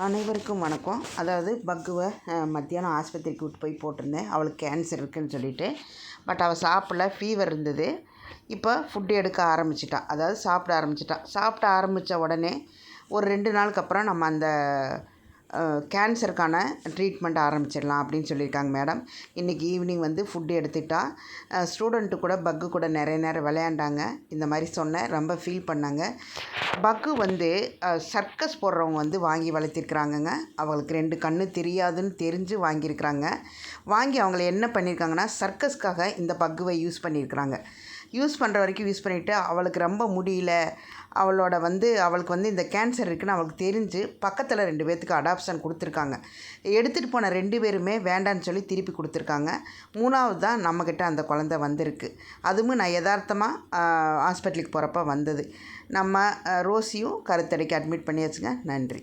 அனைவருக்கும் வணக்கம். அதாவது பக்குவை மத்தியானம் ஆஸ்பத்திரிக்கு விட்டு போய் போட்டிருந்தேன். அவளுக்கு கேன்சர் இருக்குதுன்னு சொல்லிட்டு. பட் அவள் சாப்பிடல ஃபீவர் இருந்தது. இப்போ ஃபுட்டு எடுக்க ஆரம்பிச்சிட்டா. அதாவது சாப்பிட ஆரம்பிச்சிட்டா. சாப்பிட ஆரம்பித்த உடனே ஒரு ரெண்டு நாளுக்கு அப்புறம் நம்ம அந்த கேன்சருக்கான ட்ரீட்மெண்ட் ஆரம்பிச்சிடலாம் அப்படின்னு சொல்லியிருக்காங்க மேடம். இன்றைக்கி ஈவினிங் வந்து ஃபுட்டு எடுத்துட்டா ஸ்டூடெண்ட்டு கூட பக்கு கூட நிறைய நேரம் விளையாண்டாங்க. இந்த மாதிரி சொன்னேன் ரொம்ப ஃபீல் பண்ணாங்க. பக்கு வந்து சர்க்கஸ் போடுறவங்க வந்து வாங்கி வளர்த்திருக்கிறாங்கங்க. அவங்களுக்கு ரெண்டு கண்ணு தெரியாதுன்னு தெரிஞ்சு வாங்கியிருக்கிறாங்க. வாங்கி அவங்கள என்ன பண்ணியிருக்காங்கன்னா சர்க்கஸ்க்காக இந்த பக்குவை யூஸ் பண்ணியிருக்கிறாங்க. யூஸ் பண்ணுற வரைக்கும் யூஸ் பண்ணிவிட்டு அவளுக்கு ரொம்ப முடியல. அவளோட வந்து அவளுக்கு வந்து இந்த கேன்சர் இருக்குதுன்னு அவளுக்கு தெரிஞ்சு பக்கத்தில் ரெண்டு பேர்த்துக்கு அடாப்ஷன் கொடுத்துருக்காங்க. எடுத்துகிட்டு போன ரெண்டு பேருமே வேண்டான்னு சொல்லி திருப்பி கொடுத்துருக்காங்க. மூணாவது தான் நம்மக்கிட்ட அந்த குழந்த வந்திருக்கு. அதுவும் நான் யதார்த்தமாக ஹாஸ்பிட்டலுக்கு போகிறப்ப வந்தது. நம்ம ரோஸியும் கருத்தடைக்கு அட்மிட் பண்ணியாச்சுங்க. நன்றி.